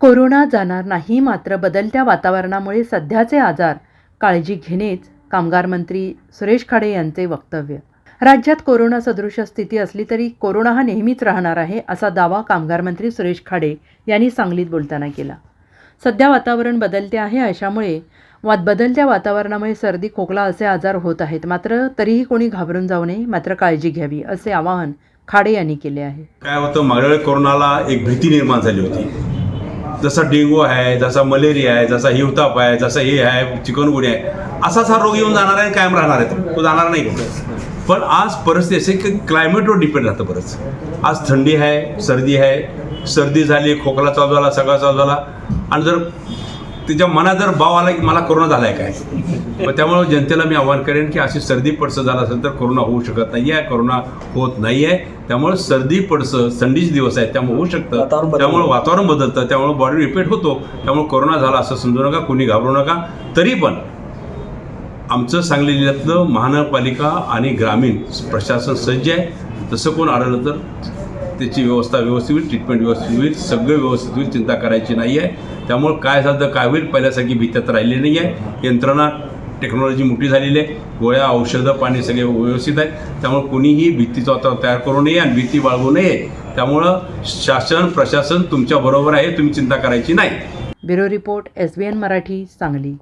Corona जाणार नाही मात्र बदलत्या वातावरणामुळे सध्याचे आजार काळजी घेणेच कामगार मंत्री सुरेश खाडे यांचे वक्तव्य. राज्यात कोरोना सदृश स्थिती असली तरी कोरोना हा नेहमीच राहणार आहे असा दावा कामगार मंत्री सुरेश खाडे यांनी सांगलीत बोलताना केला. सध्या वातावरण बदलते आहे अशामुळे वा बदलत्या वातावरणामुळे सर्दी खोकला असे आजार होत आहेत. मात्र तरीही कोणी घाबरून जाऊ नये मात्र काळजी घ्यावी असे आवाहन खाडे यांनी केले आहे. काय होतं मागच्या कोरोनाला एक भीती निर्माण झाली होती. जसा डेंगू आहे जसा मलेरिया आहे जसा हिवताप आहे जसा हे आहे चिकनगुन्या आहे असाच हा रोग येऊन जाणार आहे आणि कायम राहणार आहे तो. जाणार नाही पण आज परिस्थिती असे की क्लायमेटवर डिपेंड राहतं बरंच. आज थंडी आहे सर्दी आहे सर्दी झाली खोकला चालू झाला सगळा चालू झाला आणि जर तिच्या मनात जर भाव आला की मला कोरोना झालाय काय? पण त्यामुळे जनतेला मी आवाहन करेन की अशी सर्दी पडसं झालं असेल तर कोरोना होऊ शकत नाही आहे कोरोना होत नाही आहे त्यामुळे सर्दी पडसं थंडीचे दिवस आहेत त्यामुळे होऊ शकतं. त्यामुळे वातावरण बदलतं त्यामुळे बॉडी रिपेट होतो. त्यामुळे कोरोना झाला असं समजू नका कोणी घाबरू नका. तरी पण आमचं सांगली जिल्ह्यातलं महानगरपालिका आणि ग्रामीण प्रशासन सज्ज आहे. तसं कोण आढळलं तर त्याची व्यवस्था व्यवस्थित होईल ट्रीटमेंट व्यवस्थित होईल सगळं व्यवस्थित होईल चिंता करायची नाही आहे त्यामुळं काय झालं काय होईल पहिल्यासारखी भीत्यात राहिली नाही आहे यंत्रणा टेक्नॉलॉजी मोठी झालेली आहे. गोळ्या औषधं पाणी सगळे व्यवस्थित आहेत त्यामुळे कोणीही भीतीचं वातावरण तयार करू नये आणि भीती बाळगू नये. त्यामुळं शासन प्रशासन तुमच्याबरोबर आहे तुम्ही चिंता करायची नाही. Bureau report S B N Marathi Sangli.